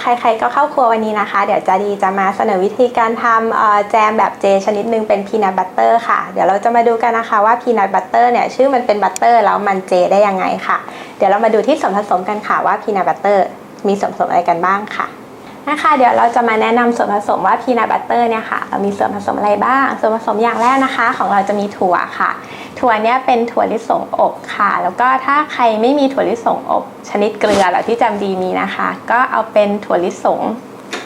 ใครๆก็เข้าครัววันนี้นะคะ เดี๋ยวจะดีจะมาเสนอวิธีการทำแจมแบบเจชนิดหนึงเป็นพีนัทบัตเตอร์ค่ะ เดี๋ยวเราจะมาดูกันนะคะว่าพีนัทบัตเตอร์เนี่ยชื่อมันเป็นบัตเตอร์แล้วมันเจได้ยังไงค่ะ เดี๋ยวเรามาดูที่ส่วนผสมกันค่ะว่าพีนัทบัตเตอร์มีส่วนผสมอะไรกันบ้างค่ะ นะคะเดี๋ยวเราจะมาแนะนำส่วนผสมว่าพีนัทบัตเตอร์เนี่ยค่ะเรามีส่วนผสมอะไรบ้าง ส่วนผสมอย่างแรกนะคะ ของเราจะมีถั่วค่ะ ถั่วเนี่ยเป็นถั่วลิสงอบค่ะ แล้วก็ถ้าใครไม่มีถั่วลิสงอบชนิดเกลือแบบที่จำดีมีนะคะ ก็เอาเป็นถั่วลิสง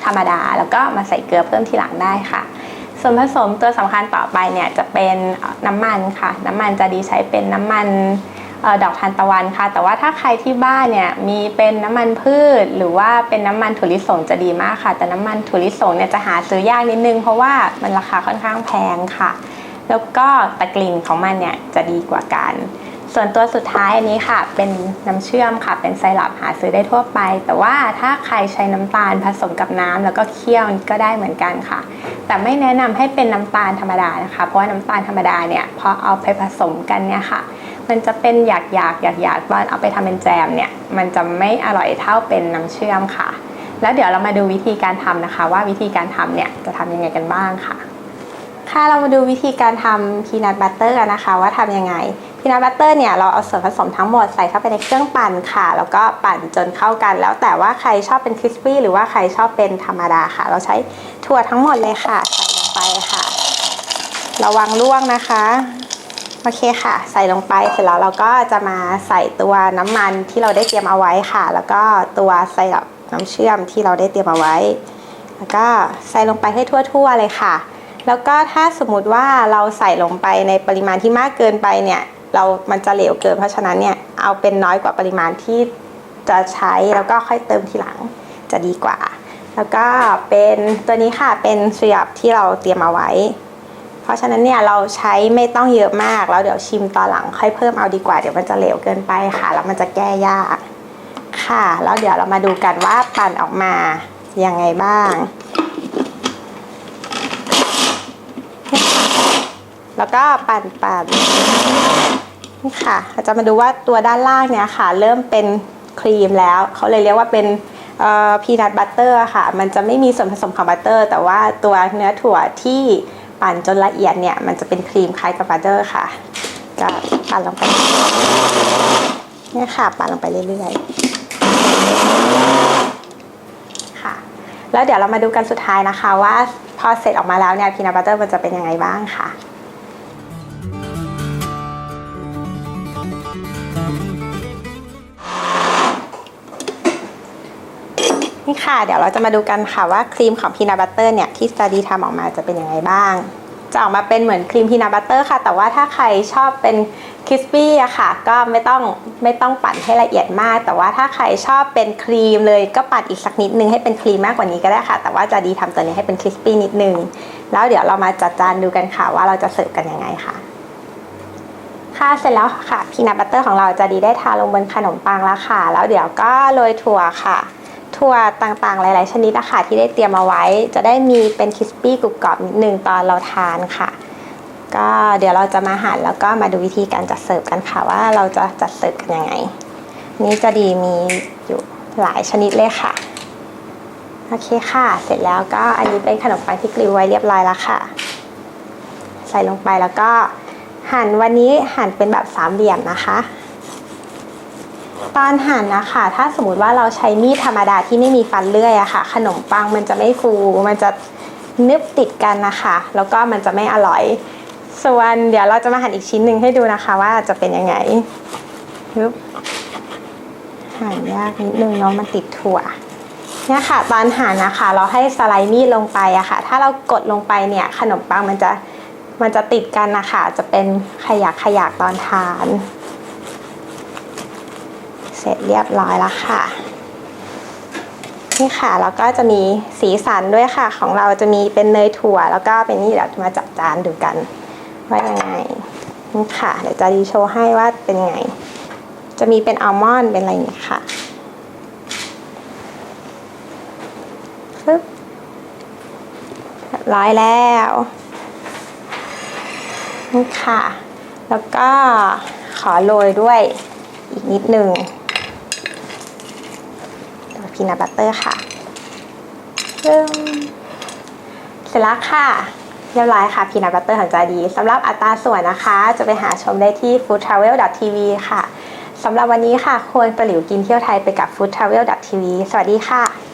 ธรรมดา แล้วก็มาใส่เกลือเพิ่มทีหลังได้ค่ะ ส่วนผสมตัวสำคัญต่อไปเนี่ยจะเป็นน้ำมันค่ะ น้ำมันจะดีใช้เป็นน้ำมัน ดอกทานตะวันค่ะ แต่ว่าถ้าใครที่บ้านเนี่ยมีเป็นน้ำมันพืช หรือว่าเป็นน้ำมันถั่วลิสงจะดีมากค่ะ แต่น้ำมันถั่วลิสงเนี่ยจะหาซื้อยากนิดนึง เพราะว่ามันราคาค่อนข้างแพงค่ะ แล้วก็แต่กลิ่นของมันเนี่ยจะดีกว่ากัน ส่วนตัวสุดท้ายอันนี้ค่ะ เป็นน้ำเชื่อมค่ะ เป็นไซรัปหาซื้อได้ทั่วไป แต่ว่าถ้าใครใช้น้ำตาลผสมกับน้ำแล้วก็เคี่ยวก็ได้เหมือนกันค่ะ แต่ไม่แนะนำให้เป็นน้ำตาลธรรมดานะคะ เพราะว่าน้ำตาลธรรมดาเนี่ยพอเอาไปผสมกันเนี่ยค่ะ มันจะเป็นหยากหยากหยากหยากตอนเอาไปทำเป็นแจมเนี่ย มันจะไม่อร่อยเท่าเป็นน้ำเชื่อมค่ะ แล้วเดี๋ยวเรามาดูวิธีการทำนะคะ ว่าวิธีการทำเนี่ยจะทำยังไงกันบ้างค่ะ ค่ะเรามาดูวิธีการทำพีนัทบัตเตอร์กันนะคะ ว่าทำยังไง พีนัทบัตเตอร์เนี่ยเราเอาส่วนผสมทั้งหมดใส่เข้าไปในเครื่องปั่นค่ะ แล้วก็ปั่นจนเข้ากัน แล้วแต่ว่าใครชอบเป็นคริสปี้หรือว่าใครชอบเป็นธรรมดาค่ะ เราใช้ถั่วทั้งหมดเลยค่ะ ใส่ลงไปค่ะ ระวังล่วงนะคะโอเคค่ะ ใส่ลงไปเสร็จแล้วเราก็จะมาใส่ตัวน้ำมันที่เราได้เตรียมเอาไว้ค่ะ แล้วก็ตัวไซรัปน้ำเชื่อมที่เราได้เตรียมเอาไว้ แล้วก็ใส่ลงไปให้ทั่ว ๆ เลยค่ะ แล้วก็ถ้าสมมุติว่าเราใส่ลงไปในปริมาณที่มากเกินไปเนี่ย เรามันจะเหลวเกิน เพราะฉะนั้นเนี่ยเอาเป็นน้อยกว่าปริมาณที่จะใช้แล้วก็ค่อยเติมทีหลังจะดีกว่า แล้วก็เป็นตัวนี้ค่ะเป็นสยับที่เราเตรียมเอาไว้ เพราะฉะนั้นเนี่ยเราใช้ไม่ต้องเยอะมากแล้วเดี๋ยวชิมตอนหลังค่อยเพิ่มเอาดีกว่าเดี๋ยวมันจะเหลวเกินไปค่ะแล้วมันจะแก้ยากค่ะ แล้วเดี๋ยวเรามาดูกันว่าปั่นออกมายังไงบ้าง แล้วก็ปั่นปั่นนี่ค่ะเราจะมาดูว่าตัวด้านล่างเนี่ยค่ะ เริ่มเป็นครีมแล้ว เขาเลยเรียกว่าเป็นพีนัทบัตเตอร์ค่ะ มันจะไม่มีส่วนผสมของบัตเตอร์ แต่ว่าตัวเนื้อถั่วที่ปั่นจนละเอียดเนี่ย มันจะเป็นครีมคล้ายกับบัตเตอร์ค่ะก็ปั่นลงไปเนี่ยค่ะ ปั่นลงไปเรื่อยๆ ค่ะ แล้วเดี๋ยวเรามาดูกันสุดท้ายนะคะว่าพอเสร็จออกมาแล้วเนี่ยพีนัทบัตเตอร์มันจะเป็นยังไงบ้างค่ะ นี่ค่ะ เดี๋ยวเราจะมาดูกันค่ะว่าครีมของพีนัทบัตเตอร์เนี่ยที่สตาดีทำออกมาจะเป็นยังไงบ้าง จะออกมาเป็นเหมือนครีมพีนัทบัตเตอร์ค่ะ แต่ว่าถ้าใครชอบเป็นคริสปี้อะค่ะ ก็ไม่ต้องไม่ต้องปั่นให้ละเอียดมาก แต่ว่าถ้าใครชอบเป็นครีมเลยก็ปั่นอีกสักนิดนึงให้เป็นครีมมากกว่านี้ก็ได้ค่ะ แต่ว่าจะดีทำตัวนี้ให้เป็นคริสปี้นิดนึง แล้วเดี๋ยวเรามาจัดจานดูกันค่ะว่าเราจะเสิร์ฟกันยังไงค่ะค่ะเสร็จแล้วค่ะพีนัทบัตเตอร์ของเราจะดีได้ทาลงบนขนมปังแล้วค่ะ แล้วเดี๋ยวก็โรยถั่วค่ะ ถั่วต่างๆ หลาย ๆ ชนิดนะคะที่ได้เตรียมเอาไว้ จะได้มีเป็นคริสปี้กรุบกรอบนิดนึงตอนเราทานค่ะ ก็เดี๋ยวเราจะมาหั่นแล้วก็มาดูวิธีการจัดเสิร์ฟกันค่ะว่าเราจะจัดเสิร์ฟกันยังไง นี่จะดีมีอยู่หลายชนิดเลยค่ะ โอเคค่ะ เสร็จแล้วก็อันนี้เป็นขนมปังที่กริวไว้เรียบร้อยแล้วค่ะ ใส่ลงไปแล้วก็หั่นวันนี้หั่นเป็นแบบสามเหลี่ยมนะคะ ตอนหั่นนะคะถ้าสมมติว่าเราใช้มีดธรรมดาที่ไม่มีฟันเลื่อยอะค่ะ ขนมปังมันจะไม่ฟูมันจะนึบติดกันนะคะ แล้วก็มันจะไม่อร่อย ส่วนเดี๋ยวเราจะมาหั่นอีกชิ้นหนึ่งให้ดูนะคะ ว่าจะเป็นยังไงฮึบหั่นยากนิดนึงเนาะมันติดถั่วเนี่ยค่ะตอนหั่นนะคะ เราให้สไลด์มีดลงไปอะค่ะ ถ้าเรากดลงไปเนี่ยขนมปังมันจะมันจะติดกันนะคะจะเป็นขยักขยักตอนทาน เสร็จเรียบร้อยแล้วค่ะ นี่ค่ะแล้วก็จะมีสีสันด้วยค่ะ ของเราจะมีเป็นเนยถั่ว แล้วก็เป็นนี่เดี๋ยวมาจับจานดูกันว่ายังไงนี่ค่ะ เดี๋ยวจะดีโชว์ให้ว่าเป็นยังไง จะมีเป็นอัลมอนด์เป็นอะไรนี้ค่ะปึ๊บร้อยแล้วนี่ค่ะ แล้วก็ขอโรยด้วยอีกนิดหนึ่ง พีนัทบัตเตอร์ค่ะเริ่มเสร็จแล้วค่ะ เรียบร้อยค่ะพีนัทบัตเตอร์ของจาดีสำหรับอัตราส่วนนะคะ จะไปหาชมได้ที่ foodtravel.tv ค่ะสำหรับวันนี้ค่ะควรประหลิวกินเที่ยวไทยไปกับ foodtravel.tv สวัสดีค่ะ